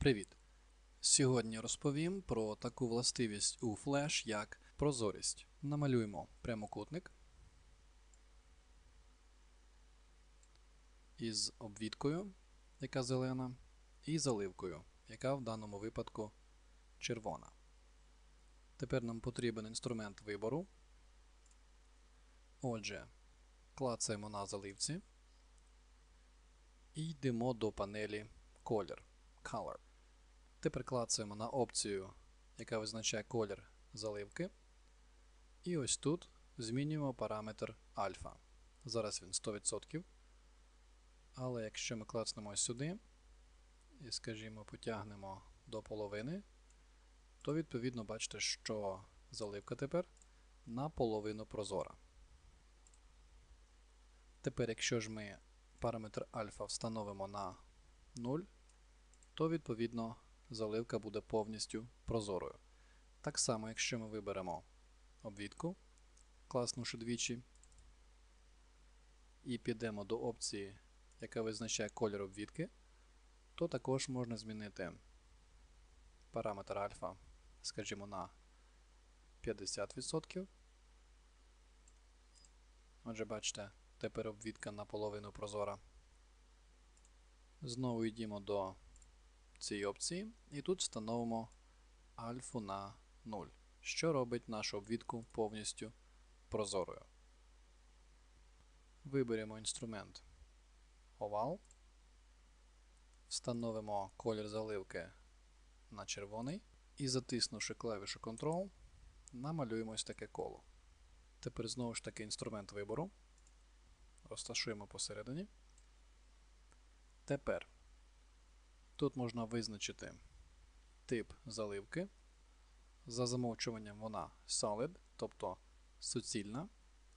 Привіт! Сьогодні розповім про таку властивість у Flash, як прозорість. Намалюємо прямокутник із обвідкою, яка зелена, і заливкою, яка в даному випадку червона. Тепер нам потрібен інструмент вибору. Отже, клацаємо на заливці і йдемо до панелі Колір. Color. Тепер клацаємо на опцію, яка визначає колір заливки. І ось тут змінюємо параметр альфа. Зараз він 100%. Але якщо ми клацнемо сюди і, скажімо, потягнемо до половини, то відповідно бачите, що заливка тепер наполовину прозора. Тепер, якщо ж ми параметр альфа встановимо на 0, то відповідно заливка буде повністю прозорою. Так само, якщо ми виберемо обвідку, класнувши двічі, і підемо до опції, яка визначає колір обвідки, то також можна змінити параметр альфа, скажімо, на 50%. Отже, бачите, тепер обвідка наполовину прозора. Знову йдемо до цієї опції, і тут встановимо альфу на 0, що робить нашу обвідку повністю прозорою. Виберемо інструмент Oval, встановимо колір заливки на червоний і затиснувши клавішу Ctrl, намалюємо ось таке коло. Тепер знову ж таки інструмент вибору. Розташуємо посередині. Тепер тут можна визначити тип заливки. За замовчуванням вона solid, тобто суцільна,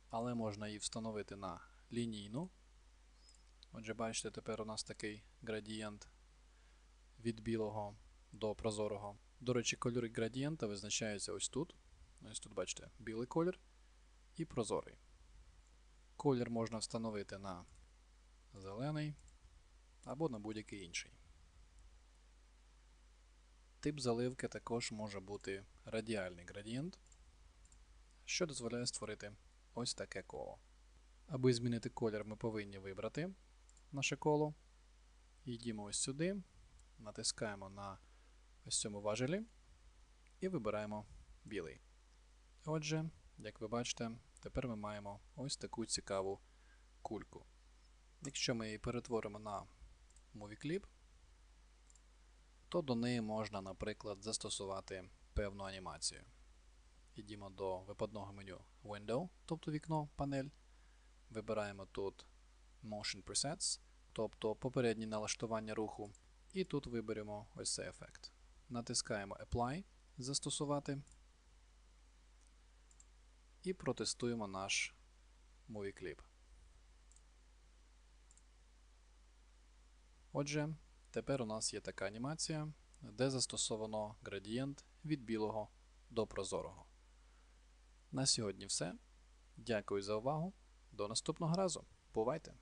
але можна її встановити на лінійну. Отже, бачите, тепер у нас такий градієнт від білого до прозорого. До речі, кольори градієнта визначаються ось тут. Ось тут, бачите, білий колір і прозорий. Колір можна встановити на зелений або на будь-який інший. Тип заливки також може бути радіальний градієнт, що дозволяє створити ось таке коло. Аби змінити колір, ми повинні вибрати наше коло. Йдемо ось сюди, натискаємо на ось цьому важелі і вибираємо білий. Отже, як ви бачите, тепер ми маємо ось таку цікаву кульку. Якщо ми її перетворимо на Movie Clip, то до неї можна, наприклад, застосувати певну анімацію. Йдемо до випадного меню Window, тобто вікно, панель. Вибираємо тут Motion Presets, тобто попереднє налаштування руху. І тут виберемо ось цей ефект. Натискаємо Apply, застосувати. І протестуємо наш Movie Clip. Отже, тепер у нас є така анімація, де застосовано градієнт від білого до прозорого. На сьогодні все. Дякую за увагу. До наступного разу. Бувайте!